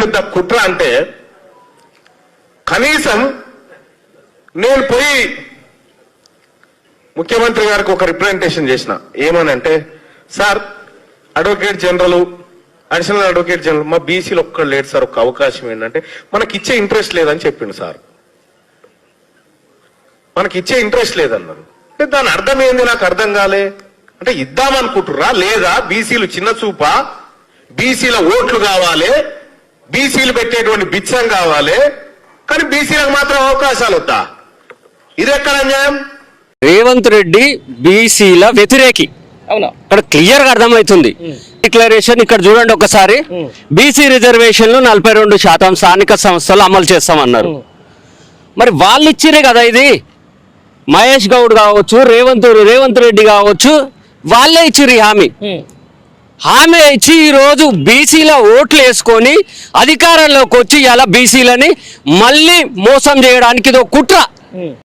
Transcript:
పెద్ద కుట్ర అంటే కనీసం నేను పోయి ముఖ్యమంత్రి గారికి ఒక రిప్రజెంటేషన్ చేసిన. ఏమని అంటే sir advocate general additional advocate general మా బీసీలు ఒక్కడు లేడు సార్ ఒక అవకాశం ఏంటంటే మనకి ఇచ్చే ఇంట్రెస్ట్ లేదని చెప్పిండు సార్. మనకి ఇచ్చే ఇంట్రెస్ట్ లేదన్నారు. అంటే దాని అర్థం ఏంది? నాకు అర్థం కాలే. అంటే ఇద్దామనుకుంటుర్రా? లేదా బీసీలు చిన్న చూప? బీసీల ఓట్లు కావాలి. బీసీలు పెట్టేటువంటి బిచ్చం కావాలి కానీ బీసీలకు మాత్రం అవకాశాలు వద్దా? ఇది ఎక్కడ అన్యాయం? రేవంత్ రెడ్డి బీసీల వ్యతిరేకి. అవునా? ఇక్కడ క్లియర్గా అర్థమవుతుంది డిక్లరేషన్ ఇక్కడ చూడండి ఒకసారి. బీసీ రిజర్వేషన్లు నలభై రెండు శాతం స్థానిక సంస్థలు అమలు చేస్తామన్నారు. మరి వాళ్ళు ఇచ్చిరే కదా ఇది. మహేష్ గౌడ్ కావచ్చు రేవంత్ రేవంత్ రెడ్డి కావచ్చు వాళ్ళే ఇచ్చిర్రు ఈ హామీ. హామీ ఇచ్చి ఈరోజు బీసీల ఓట్లు వేసుకొని అధికారంలోకి వచ్చి ఇలా బీసీలని మళ్ళీ మోసం చేయడానికి ఇది ఒక కుట్ర